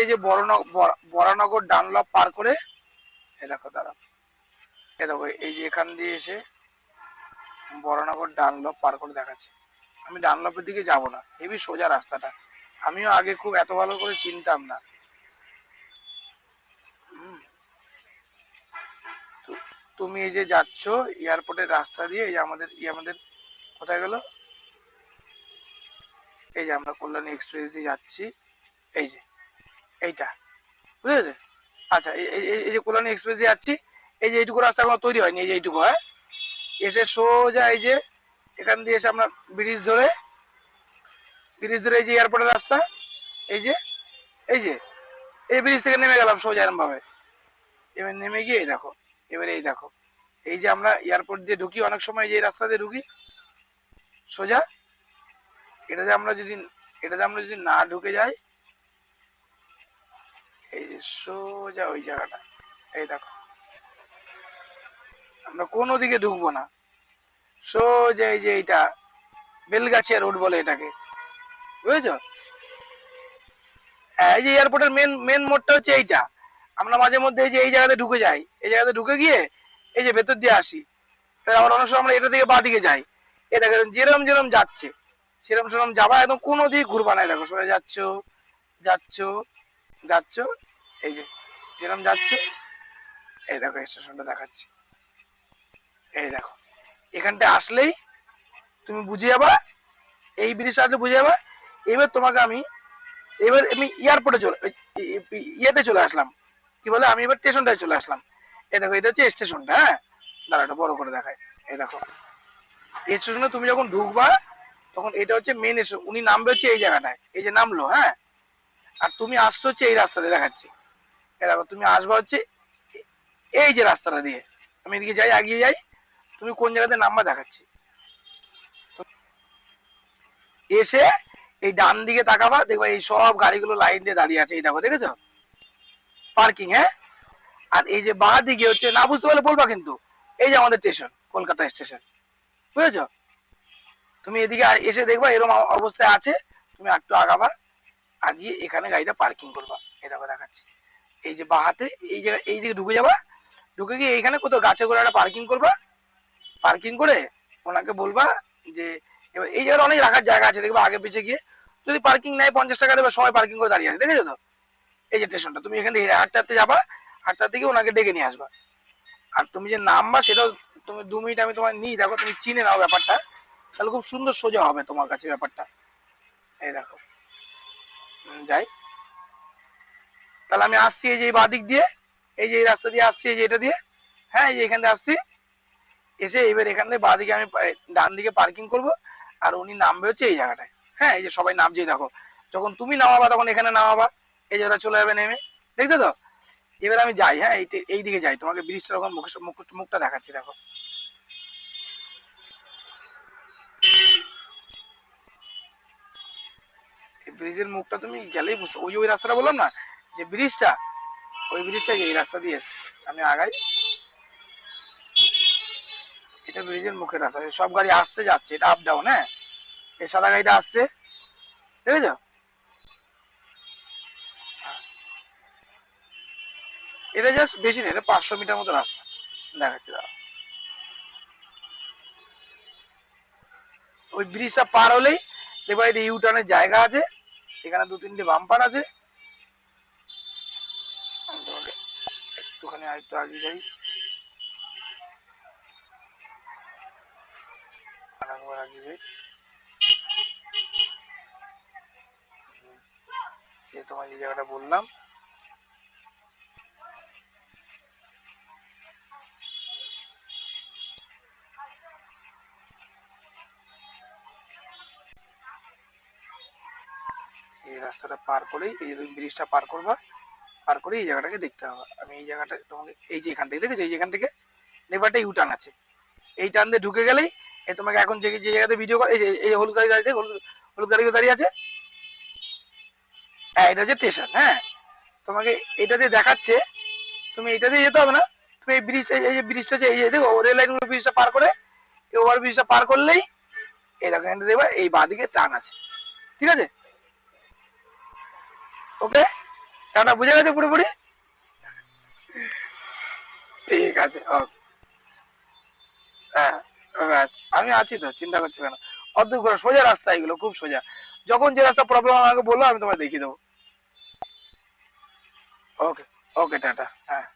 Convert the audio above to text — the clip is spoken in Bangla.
এই যে বরানগর ডানলপ পার করে এ দেখো দাঁড়া এ দেখো, এই যে এখান দিয়ে এসে বরানগর ডানলপ পার করে দেখাচ্ছে। আমি ডানলপের দিকে যাব না, হেবি সোজা রাস্তাটা। আমিও আগে খুব এত ভালো করে চিনতাম না। তুমি এই যে যাচ্ছ, এয়ারপোর্টের রাস্তা দিয়ে, এই যে আমাদের, এই আমাদের কোথায় গেল? এই যে আমরা কল্যাণী এক্সপ্রেস দিয়ে যাচ্ছি, এই যে। এইটা বুঝেছে আচ্ছা এই যে কল্যাণী এক্সপ্রেস দিয়ে যাচ্ছি, এই যে এইটুকু রাস্তা এখনও তৈরি হয়নি, এই যে এইটুকু হ্যাঁ? এসে সোজা এই যে এখান দিয়ে এসে আমরা ব্রিজ ধরে ব্রিজ ধরে এই যে এয়ারপোর্টের রাস্তা, এই যে এই যে, এই ব্রিজ থেকে নেমে গেলাম সোজা এরম ভাবে এবার নেমে গিয়ে দেখো, এবারে এই দেখো, এই যে আমরা এয়ারপোর্ট দিয়ে ঢুকি, অনেক সময় যে রাস্তা দিয়ে ঢুকি, সোজা, এটাতে আমরা যদি, এটাতে আমরা যদি না ঢুকে যাই এই যে সোজা ওই জায়গাটা। এই দেখো। আমরা কোনো দিকে ঢুকবো না। সোজা এই যে এইটা বেলগাছিয়া রোড বলে এটাকে। বুঝেছ? হ্যাঁ, এই যে এয়ারপোর্টের মেন মেন মোড়টা হচ্ছে এইটা। আমরা মাঝে মধ্যে এই যে এই জায়গাতে ঢুকে যাই। এই জায়গাতে ঢুকে গিয়ে এই যে ভেতর দিয়ে আসি। তাহলে আবার অনেক সময় আমরা এটা থেকে বাঁ দিকে যাই। এ দেখো যেরম যেরম যাচ্ছে সেরম সেরম যাবা একদম কোনো দিকে ঘুরবা না। দেখো সরে যাচ্ছ যাচ্ছ। যাচ্ছ? এই যে, যেরম যাচ্ছে? এই দেখো স্টেশনটা দেখাচ্ছি। এই দেখো, এখানটা আসলেই তুমি বুঝে যাবা, এই ব্রিজ আসলে বুঝে যাবা। এবার তোমাকে আমি, এবার আমি এয়ারপোর্টে চলে ইয়েতে চলে আসলাম। কি বলে? আমি এবার স্টেশনটায় চলে আসলাম। এই দেখো, এটা হচ্ছে স্টেশনটা হ্যাঁ? দাঁড়া এটা বড় করে দেখায় এই দেখো, এই স্টেশনে তুমি যখন ঢুকবা, তখন এটা হচ্ছে মেন স্টেশন উনি নামবে হচ্ছে এই জায়গাটায়, এই যে নামলো হ্যাঁ? আর তুমি আসছো হচ্ছে এই রাস্তাতে দেখাচ্ছি। এই তুমি আসবা হচ্ছে এই যে রাস্তাটা দিয়ে। আমি এদিকে যাই এগিয়ে যাই, তুমি কোন জায়গাতে নাম্বার দেখাচ্ছি। এসে এই ডান দিকে তাকাবা, দেখবা এই সব গাড়িগুলো লাইন দিয়ে দাঁড়িয়ে আছে, এই দেখো, দেখেছ? পার্কিং হ্যাঁ? আর এই যে বাঁ দিকে হচ্ছে, না বুঝতে পারলে বলবা কিন্তু, এই যে আমাদের স্টেশন কলকাতা স্টেশন বুঝেছ? তুমি এদিকে এসে দেখবা এরকম অবস্থায় আছে, তুমি একটু আগাবা। আগিয়ে এখানে গাড়িটা পার্কিং করবা। এই দেখো দেখাচ্ছি। এই যে বাঁ হাতে এই যে, এই দিকে ঢুকে যাবা। ঢুকে গিয়ে এইখানে কোথাও গাছে করে একটা পার্কিং করবা। পার্কিং করে ওনাকে বলবা যে, এবার এই জায়গায় অনেক রাখার জায়গা আছে, দেখবা আগে পিছিয়ে গিয়ে। যদি পার্কিং নেয় পঞ্চাশ টাকা দেবে, সবাই পার্কিং করে দাঁড়িয়ে আছে, দেখেছ তো? এই যে স্টেশনটা তুমি এখান থেকে হাঁটতে যাবা হাঁটতে গিয়ে ওনাকে ডেকে নিয়ে আসবা। আর তুমি যে নামবা, সেটাও তুমি দু মিনিট আমি তোমার নিই, দেখো তুমি চিনে নাও ব্যাপারটা। তাহলে খুব সুন্দর সোজা হবে তোমার কাছে ব্যাপারটা। এই দেখো। যাই। তাহলে আমি আসছি এই যে বাদিক দিয়ে, এই যে এই রাস্তা দিয়ে আসছি, এই যে এটা দিয়ে। হ্যাঁ এই যে এখান আসছি। এসে এবার এখান থেকে বাদিকে আমি ডান দিকে পার্কিং করব, আর উনি নামবে হচ্ছে এই জায়গাটায়। হ্যাঁ এই যে সবাই নামছেই, দেখো। যখন তুমি নামাবা, তখন এখানে নামাবা। এই যে চলে যাবে নেমে। দেখছ তো? এবার আমি যাই হ্যাঁ এই দিকে যাই। তোমাকে ব্রিজটা মুখ- মুখটা দেখাচ্ছি, দেখো। ব্রিজের মুখটা তুমি গেলেই বুঝছ ওই ওই রাস্তাটা বললাম না, যে ব্রিজটা, ওই ব্রিজটা এই রাস্তা দিয়ে এসছে আমি আগাই। এটা ব্রিজের মুখের রাস্তা। সব গাড়ি আসছে, যাচ্ছে। এটা আপ ডাউন হ্যাঁ? এই সাদা গাড়িটা আসছে। দেখেছ? এটা জাস্ট বেশি নেই এটা পাঁচশো মিটার মতো রাস্তা। দেখাচ্ছি দাঁড়া ওই ব্রিজটা পার হলেই এবার এটা ইউটার্নের জায়গা আছে। এখানে দু তিনটে বাম্পার আছে একটুখানি আরেকটু আগে যাই আরেকবার আগে যাই হুম। এই যে জায়গাটা বললাম এই রাস্তাটা পার করেই, এই তুমি ব্রিজটা পার করবা, পার করে এই জায়গাটাকে দেখতে হবে। আমি এই জায়গাটা তোমাকে, এই যে এখান থেকে দেখেছ, এই যে এখান থেকে নেবারটা ইউ আছে। এই টার্ন দিয়ে ঢুকে গেলেই এই তোমাকে এখন যে জায়গাতে ভিডিও এই যে, এই হলুদ গাড়ি দাঁড়িয়ে, হলুদ হলুদ গাড়িগুলো দাঁড়িয়ে আছে। হ্যাঁ এটা হচ্ছে স্টেশন হ্যাঁ। তোমাকে এটা দিয়ে দেখাচ্ছে, তুমি এটা দিয়ে যেতে হবে না। তুমি এই ব্রিজ এই যে ব্রিজটা যে, এই যে দেখো রেল লাইন ব্রিজটা পার করে, এই ওভার ব্রিজটা পার করলেই এখানে দেখবা, এই বাঁদিকে টার্ন আছে। ঠিক আছে? ওকে? টাটা বুঝে গেছে পুরোপুরি? ঠিক আছে, ওকে। হ্যাঁ আমি আছি তো, চিন্তা করছি কেন? করে সোজা রাস্তা এগুলো খুব সোজা। যখন যে রাস্তা প্রবলেম আমাকে বলল, আমি তোমায় দেখিয়ে দেবো। ওকে ওকে, টাটা হ্যাঁ।